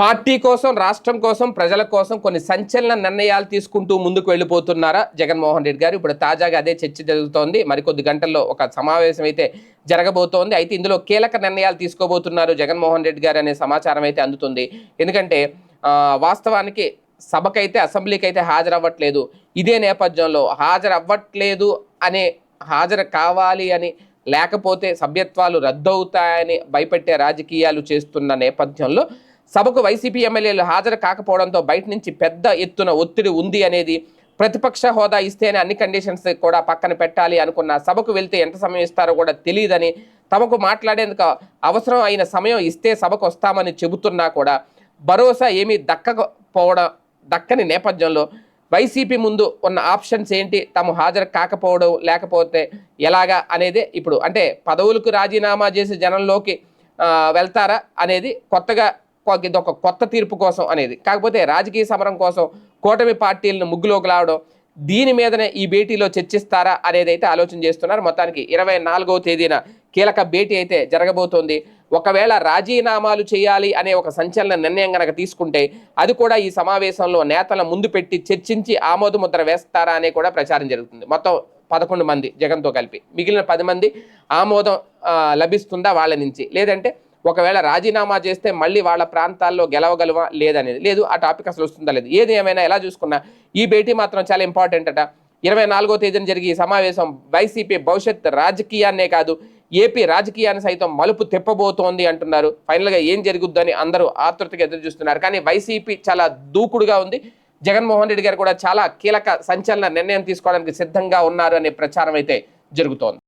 Party కోసం రాష్ట్రం కోసం ప్రజల కోసం కొన్ని సంచలన నిర్ణయాలు తీసుకుంటూ ముందుకు వెళ్ళిపోతున్నారా జగన్మోహన్ రెడ్డి గారు? ఇప్పుడు తాజాగా అదే చర్చ జరుగుతోంది. మరికొద్ది గంటల్లో ఒక సమావేశం అయితే జరగబోతోంది. అయితే ఇందులో కీలక నిర్ణయాలు తీసుకోబోతున్నారు జగన్మోహన్ రెడ్డి గారు అనే సమాచారం అయితే అందుతుంది. ఎందుకంటే వాస్తవానికి సభకైతే అసెంబ్లీకి అయితే హాజరవ్వట్లేదు. ఇదే నేపథ్యంలో హాజరవ్వట్లేదు అనే హాజరు కావాలి అని లేకపోతే సభ్యత్వాలు రద్దవుతాయని భయపెట్టే రాజకీయాలు చేస్తున్న నేపథ్యంలో సభకు వైసీపీ ఎమ్మెల్యేలు హాజరు కాకపోవడంతో బయట నుంచి పెద్ద ఎత్తున ఒత్తిడి ఉంది అనేది ప్రతిపక్ష హోదా ఇస్తేనే అన్ని కండిషన్స్ కూడా పక్కన పెట్టాలి అనుకున్న సభకు వెళ్తే ఎంత సమయం ఇస్తారో కూడా తెలియదని తమకు మాట్లాడేందుకు అవసరం అయిన సమయం ఇస్తే సభకు వస్తామని చెబుతున్నా కూడా భరోసా ఏమీ దక్కకపోవడం దక్కని నేపథ్యంలో వైసీపీ ముందు ఉన్న ఆప్షన్స్ ఏంటి తాము హాజరు కాకపోవడం లేకపోతే ఎలాగా అనేది ఇప్పుడు అంటే పదవులకు రాజీనామా చేసి జనంలోకి వెళ్తారా అనేది కొత్తగా ఇది ఒక కొత్త తీర్పు కోసం అనేది. కాకపోతే రాజకీయ సమరం కోసం కూటమి పార్టీలను ముగ్గులోకి రావడం దీని మీదనే ఈ భేటీలో చర్చిస్తారా అనేది అయితే ఆలోచన చేస్తున్నారు. మొత్తానికి ఇరవై నాలుగవ తేదీన కీలక భేటీ అయితే జరగబోతోంది. ఒకవేళ రాజీనామాలు చేయాలి అనే ఒక సంచలన నిర్ణయం కనుక తీసుకుంటే అది కూడా ఈ సమావేశంలో నేతల ముందు పెట్టి చర్చించి ఆమోదముద్ర వేస్తారా అనే కూడా ప్రచారం జరుగుతుంది. మొత్తం పదకొండు మంది జగన్తో కలిపి. మిగిలిన పది మంది ఆమోదం లభిస్తుందా వాళ్ళ నుంచి? లేదంటే ఒకవేళ రాజీనామా చేస్తే మళ్ళీ వాళ్ళ ప్రాంతాల్లో గెలవగలవా లేదనేది. లేదు ఆ టాపిక్ అసలు వస్తుందా లేదు. ఏది ఏమైనా ఎలా చూసుకున్నా ఈ భేటీ మాత్రం చాలా ఇంపార్టెంట్ అట. ఇరవై నాలుగో తేదీన జరిగే ఈ సమావేశం వైసీపీ భవిష్యత్ రాజకీయాన్నే కాదు ఏపీ రాజకీయాన్ని సైతం మలుపు తిప్పబోతోంది అంటున్నారు. ఫైనల్గా ఏం జరుగుద్దని అందరూ ఆతృతగా ఎదురు చూస్తున్నారు. కానీ వైసీపీ చాలా దూకుడుగా ఉంది. జగన్మోహన్ రెడ్డి గారు కూడా చాలా కీలక సంచలన నిర్ణయం తీసుకోవడానికి సిద్ధంగా ఉన్నారు అనే ప్రచారం అయితే జరుగుతోంది.